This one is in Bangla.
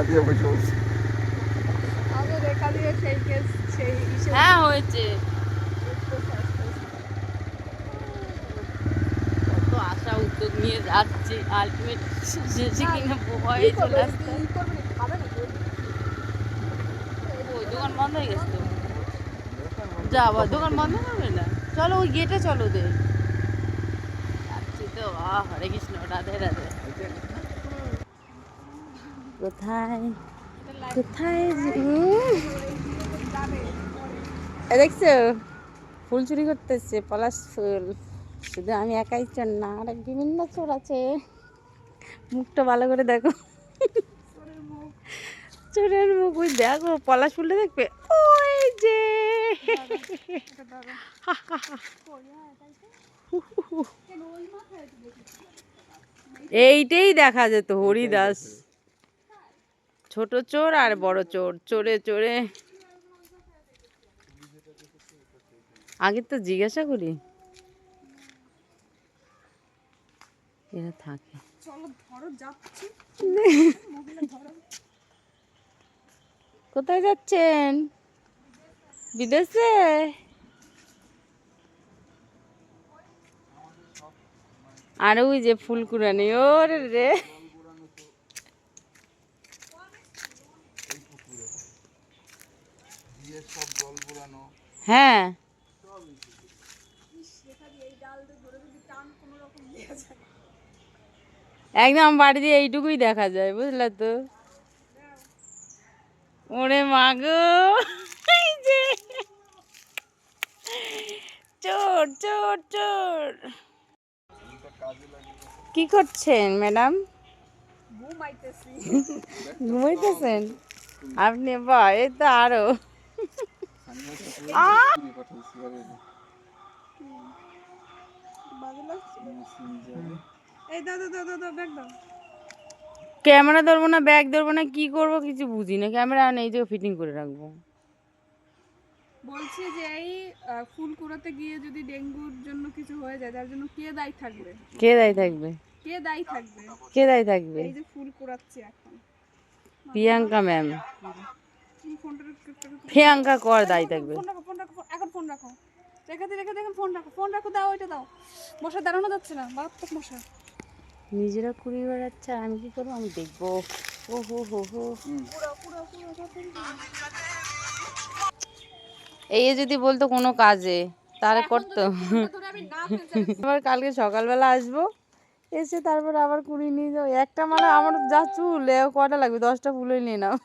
পা দিয়ে বসে হ্যাঁ হয়েছে। আশা উদ্যোগ নিয়ে যাচ্ছি আলটিমেট শেষে কিনা ভয়ে চলে? ওই দোকান বন্ধ হয়ে গেছে তো। যাবা দোকান বন্ধ করবে না? চলো ওই গেটে চলো দে যাচ্ছি তো আহ হরে কৃষ্ণ রাধে রাধে। কোথায়? কোথায় দেখছ? ফুল চুরি করতেছে, পলাশ ফুল। শুধু আমি একাই চোর না, আরেক বিভিন্ন চোর আছে। মুখটা ভালো করে দেখো। চোরের মুখ, ওই দেখো, পলাশ ফুলটা দেখবে? ওই যে। এইটাই দেখা যেত, হরিদাস। ছোট চোর আর বড় চোর চোরে চোরে। আগে তো জিজ্ঞাসা করি। এরা থাকে। কোথায় যাচ্ছেন? বিদেশে? আর ওই যে ফুলকুরানি ওরে রে। হ্যাঁ। একদম বাড়ি দিয়ে এইটুকুই দেখা যায় বুঝলে তো? ওরে মাগো চোর চোর চোর। কি করছেন ম্যাডাম? ঘুমাইতেছেন? আপনি বা এ তো আরও। ক্যামেরা ধরবো না ব্যাগ ধরবো না কি করব কিছু বুঝি না। ক্যামেরা নেই যে ফিটিং করে রাখব। বলছি যে এই ফুল কুড়াতে গিয়ে যদি ডেঙ্গুর জন্য কিছু হয়ে যায় তার জন্য কে দায়ী থাকবে? কে দায়ী থাকবে? কে দায়ী থাকবে? কে দায়ী থাকবে? এই যে ফুল কুড়াচ্ছি এখন। প্রিয়াঙ্কা ম্যাম। প্রিয়াঙ্কা কর দায়ী থাকবে। ফোন রাখো ফোন রাখো এখন ফোন রাখো। রেখে দিয়ে রেখে দেখেন ফোন রাখো। ফোন রাখো দাও ওইটা দাও। মশা দাঁড়ানো যাচ্ছে না মারাত্মক মশা। নিজেরা কুড়ি বেড়াচ্ছে আর আমি কি করব? আমি দেখব। ও হো হো হো। এই যদি বলতো কোনো কাজে তাহলে করতো। আবার কালকে সকালবেলা আসব এসে তারপর আবার কুড়ি নিয়ে যাও একটা মানে আমার যা চুল কটা লাগবে? দশটা ফুলই নিয়ে নাও।